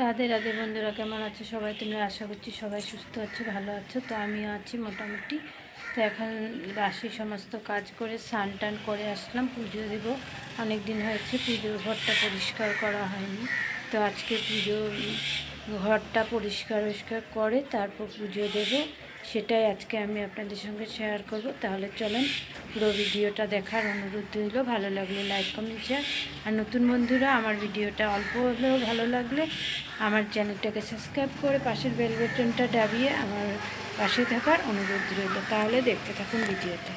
রাধে রাধে বন্ধুরা, কেমন আছো সবাই? তোমরা আশা করছি সবাই সুস্থ আছো, ভালো আছো। তো আমিও আছি মোটামুটি। তো এখন বাসি সমস্ত কাজ করে স্নান টান করে আসলাম, পুজো দেবো। অনেক দিন হয়েছে পুজোর ঘরটা পরিষ্কার করা হয়নি। তো আজকে পুজো, ঘরটা পরিষ্কার পরিষ্কার করে তারপর পুজো দেবো। সেটাই আজকে আমি আপনাদের সঙ্গে শেয়ার করব। তাহলে চলেন পুরো ভিডিওটা দেখার অনুরোধ রইল। ভালো লাগলে লাইক কমেন্ট শেয়ার আর নতুন বন্ধুরা, আমার ভিডিওটা অল্প হলেও ভালো লাগলে আমার চ্যানেলটাকে সাবস্ক্রাইব করে পাশের বেল দাবিয়ে আমার পাশে থাকার অনুরোধ রইল। তাহলে দেখতে থাকুন ভিডিওটা।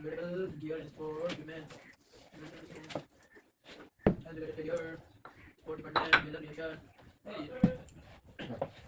Little gear is for women. Little gear for department, little nation. Hey.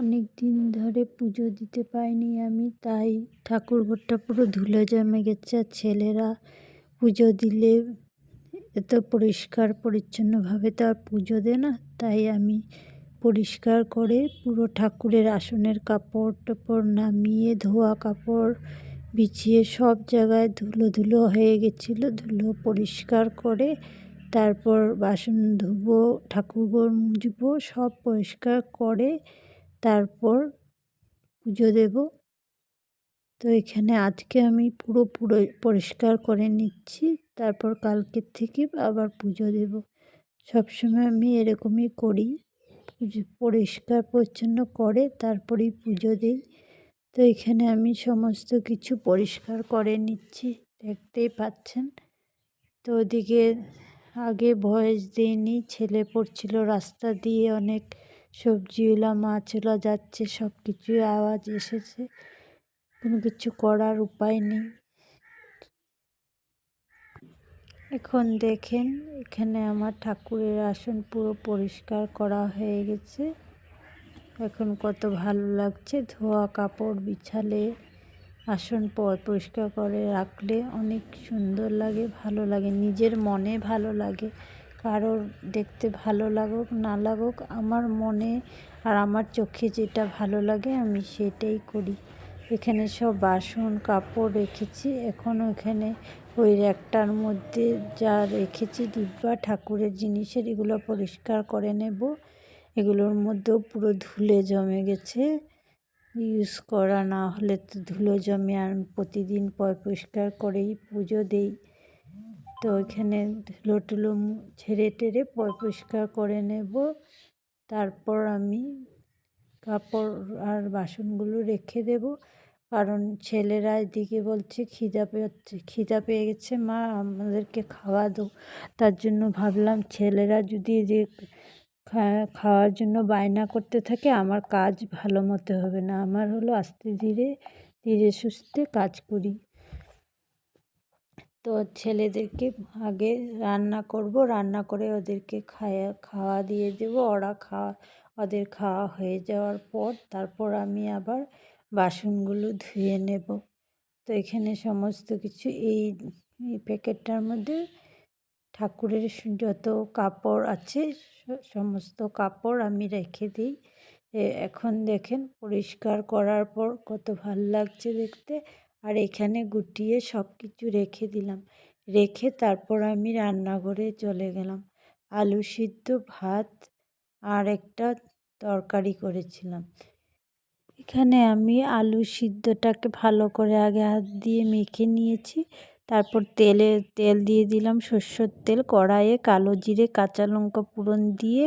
অনেক দিন ধরে পুজো দিতে পাইনি আমি, তাই ঠাকুর ঘরটা পুরো ধুলো জমে গেছে আর ছেলেরা পুজো দিলে এত পরিষ্কার পরিচ্ছন্নভাবে তো আর পুজো দেয় না, তাই আমি পরিষ্কার করে পুরো ঠাকুরের আসনের কাপড় টাপড় নামিয়ে, ধোয়া কাপড় বিছিয়ে সব জায়গায় ধুলো ধুলো হয়ে গেছিল, ধুলো পরিষ্কার করে তারপর বাসন ধুবো, ঠাকুরঘর মুছবো, সব পরিষ্কার করে তারপর পুজো দেব। তো এখানে আজকে আমি পুরো পুরো পরিষ্কার করে নিচ্ছি, তারপর কালকের থেকে আবার পুজো দেব। সবসময় আমি এরকমই করি পরিষ্কার পরিচ্ছন্ন করে তারপরেই পুজো দিই। তো এখানে আমি সমস্ত কিছু পরিষ্কার করে নিচ্ছি, দেখতেই পাচ্ছেন। তো ওদিকে আগে ভয়েস দিইনি, ছেলে পড়ছিল রাস্তা দিয়ে অনেক সবজিওয়ালা, মাছওয়ালা যাচ্ছে সব কিছুই আওয়াজ এসেছে। কোনো কিছু করার উপায় নেই। এখন দেখেন, এখানে আমার ঠাকুরের আসন পুরো পরিষ্কার করা হয়ে গেছে। এখন কত ভালো লাগছে, ধোয়া কাপড় বিছালে আসন পরিষ্কার করে রাখলে অনেক সুন্দর লাগে, ভালো লাগে, নিজের মনে ভালো লাগে। কারোর দেখতে ভালো লাগুক, না লাগুক, আমার মনে আর আমার চোখে যেটা ভালো লাগে আমি সেটাই করি। এখানে সব বাসন কাপড় রেখেছি এখানে ওই র্যাকটার মধ্যে যা রেখেছি, ডিব্বা, ঠাকুরের জিনিসের, এগুলো পরিষ্কার করে নেব। এগুলোর মধ্যেও পুরো ধুলে জমে গেছে। ইউজ করা না হলে তো ধুলো জমে আর প্রতিদিন পরিষ্কার করেই পুজো দেই। তো ওইখানে ধুলো টুলো ঝেড়ে টেরে পরিষ্কার করে নেব। তারপর আমি কাপড় আর বাসনগুলো রেখে দেব। কারণ ছেলেরা এদিকে বলছে, খিদা পেয়েছে, খিদা পেয়ে গেছে, মা, আমাদেরকে খাওয়া দাও। তার জন্য ভাবলাম ছেলেরা যদি যে খাওয়ার জন্য বায়না করতে থাকে, আমার কাজ ভালো মতো হবে না। আমার হলো আস্তে ধীরে ধীরে সুস্থে কাজ করি। তো ছেলেদেরকে আগে রান্না করব, রান্না করে ওদেরকে খাওয়া খাওয়া দিয়ে দেব। ওরা খাওয়া, ওদের খাওয়া হয়ে যাওয়ার পর তারপর আমি আবার বাসনগুলো ধুয়ে নেব। তো এখানে সমস্ত কিছু এই প্যাকেটটার মধ্যে ঠাকুরের যত কাপড় আছে, সমস্ত কাপড় আমি রেখে দিই। এখন দেখেন পরিষ্কার করার পর কত ভালো লাগছে দেখতে। আর এখানে গুটিয়ে সব কিছু রেখে দিলাম। রেখে তারপর আমি রান্নাঘরে চলে গেলাম। আলু সিদ্ধ, ভাত আর একটা তরকারি করেছিলাম। এখানে আমি আলু সিদ্ধটাকে ভালো করে আগে হাত দিয়ে মেখে নিয়েছি। তারপর তেলে, তেল দিয়ে দিলাম সর্ষের তেল, কড়াইয়ে কালো জিরে, কাঁচা লঙ্কা ফোড়ন দিয়ে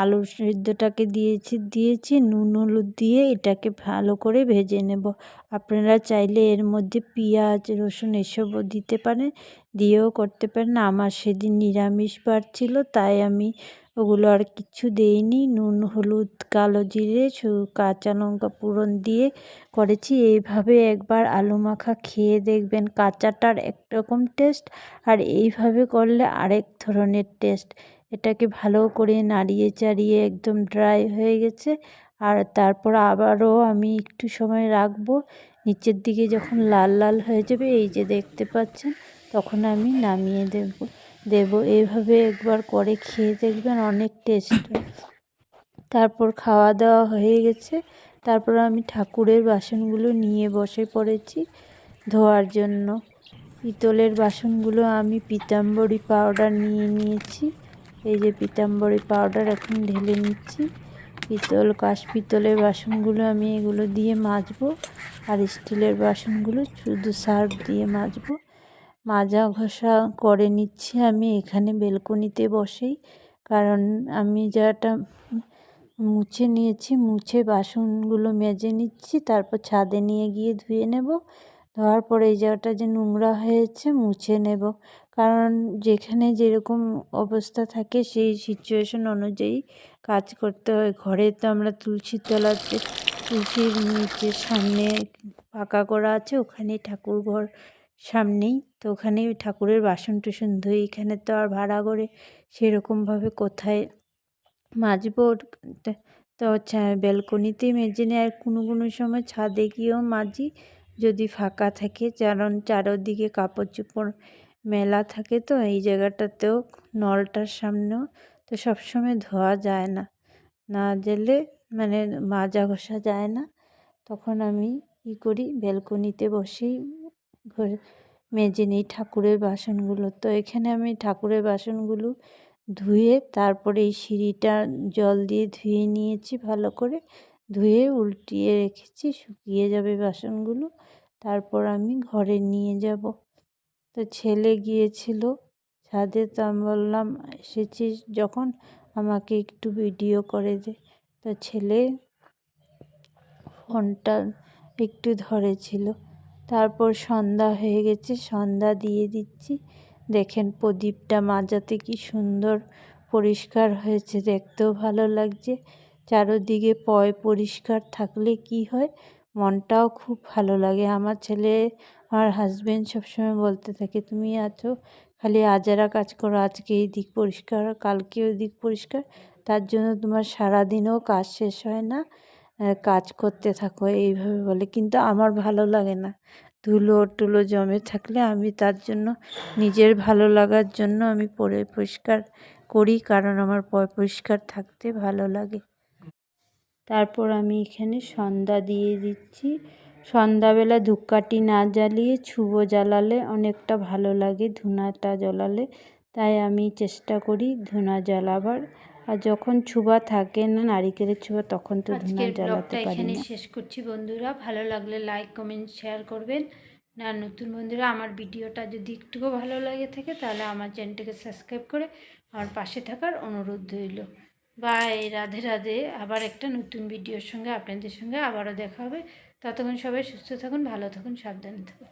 আলু সিদ্ধটাকে দিয়েছি দিয়েছি, নুন, হলুদ দিয়ে এটাকে ভালো করে ভেজে নেব। আপনারা চাইলে এর মধ্যে পেঁয়াজ, রসুন এসবও দিতে পারেন, দিয়েও করতে পারেন। আমার সেদিন নিরামিষ বার ছিল, তাই আমি ওগুলো আর কিছু দেইনি। নুন, হলুদ, কালো জিরে কাঁচা লঙ্কা ফোড়ন দিয়ে করেছি। এইভাবে একবার আলু মাখা খেয়ে দেখবেন, কাঁচাটার একরকম টেস্ট। আর এইভাবে করলে আরেক ধরনের টেস্ট। এটাকে ভালো করে নাড়িয়ে চাড়িয়ে একদম ড্রাই হয়ে গেছে। আর তারপর আবারও আমি একটু সময় রাখব। নিচের দিকে যখন লাল লাল হয়ে যাবে, এই যে দেখতে পাচ্ছেন, তখন আমি নামিয়ে দেব দেব। এইভাবে একবার করে খেয়ে দেখবেন অনেক টেস্ট তারপর খাওয়া দাওয়া হয়ে গেছে। তারপর আমি ঠাকুরের বাসনগুলো নিয়ে বসে পড়েছি ধোয়ার জন্য। পিতলের বাসনগুলো আমি পিতাম্বরী পাউডার নিয়ে নিয়েছি। এই যে পিতাম্বরী পাউডার এখন ঢেলে নিচ্ছি। পিতল, কাশ পিতলের বাসনগুলো আমি এগুলো দিয়ে মাজবো আর স্টিলের বাসনগুলো শুধু সার্ফ দিয়ে মাজবো। মাজা ঘষা করে নিচ্ছি আমি, এখানে বেলকনিতে বসেই। কারণ আমি যাটা মুছে নিয়েছি, মুছে বাসনগুলো মেজে নিচ্ছি, তারপর ছাদে নিয়ে গিয়ে ধুয়ে নেব। ধোয়ার পরে এই জায়গাটা যে নোংরা হয়েছে মুছে নেব। কারণ যেখানে যেরকম অবস্থা থাকে সেই সিচুয়েশন অনুযায়ী কাজ করতে হয়। ঘরে তো আমরা তুলসী তলাতে, তুলসীর নিচে সামনে পাকা করা আছে, ওখানেই ঠাকুর ঘর সামনেই। তো ওখানেই ঠাকুরের বাসন টুসন ধুই এখানে তো আর ভাড়া করে সেরকমভাবে কোথায় মাজবো? তো ব্যালকনিতেই মেজে নেয় আর কোনো কোনো সময় ছাদে গিয়েও মাজি। যদি ফাঁকা থাকে কারণ চারোদিকে কাপড় চোপড় মেলা থাকে তো, এই জায়গাটাতেও নলটার সামনেও তো সবসময় ধোয়া যায় না। না গেলে মানে মাজা ঘষা যায় না। তখন আমি কী করি ব্যালকনিতে বসেই মেজে নিই ঠাকুরের বাসনগুলো। তো এখানে আমি ঠাকুরের বাসনগুলো ধুয়ে তারপরে এই সিঁড়িটা জল দিয়ে ধুয়ে নিয়েছি ভালো করে। ধুয়ে, উল্টিয়ে রেখেছি, শুকিয়ে যাবে বাসনগুলো। তারপর আমি ঘরে নিয়ে যাব। তো ছেলে গিয়েছিল, ছাদে তো আমি বললাম, এসেছিস যখন, আমাকে একটু ভিডিও করে দে। তো ছেলে ফোনটা একটু ধরেছিল। তারপর সন্ধ্যা হয়ে গেছে, সন্ধ্যা দিয়ে দিচ্ছি। দেখেন প্রদীপটা মাজাতে কি সুন্দর পরিষ্কার হয়েছে, দেখতেও ভালো লাগছে। চারোদিকে পয় পরিষ্কার থাকলে কি হয়? মনটাও খুব ভালো লাগে। আমার ছেলে, আমার হাজবেন্ড সবসময় বলতে থাকে, তুমি আছো, খালি আজারা কাজ করো, আজকে এই দিক পরিষ্কার, কালকে ওই দিক পরিষ্কার। তার জন্য তোমার সারাদিনও কাজ শেষ হয় না। কাজ করতে থাকো। এইভাবে বলে। কিন্তু আমার ভালো লাগে না। ধুলো, টুলো জমে থাকলে আমি তার জন্য, নিজের ভালো লাগার জন্য আমি পরে পরিষ্কার করি, কারণ আমার পরিষ্কার থাকতে ভালো লাগে। তারপর আমি এখানে সন্ধ্যা দিয়ে দিচ্ছি। সন্ধ্যাবেলা ধূপকাঠি না জ্বালিয়ে ছুবো জ্বালালে অনেকটা ভালো লাগে ধুনাটা জ্বালালে। তাই আমি চেষ্টা করি ধুনা জ্বালাবার। আর যখন ছুবা থাকে না নারিকেলের ছুবা তখন তো ধুনা জ্বালাতে পারি এখানে শেষ করছি বন্ধুরা। ভালো লাগলে লাইক কমেন্ট শেয়ার করবেন। না নতুন বন্ধুরা আমার ভিডিওটা যদি একটুকু ভালো লাগে থাকে তাহলে আমার চ্যানেলটাকে সাবস্ক্রাইব করে আমার পাশে থাকার অনুরোধ রইল। বাই, রাধে রাধে। আবার একটা নতুন ভিডিওর সঙ্গে আপনাদের সঙ্গে আবারও দেখা হবে। ততক্ষণ সবাই সুস্থ থাকুন, ভালো থাকুন, সাবধানে থাকুন।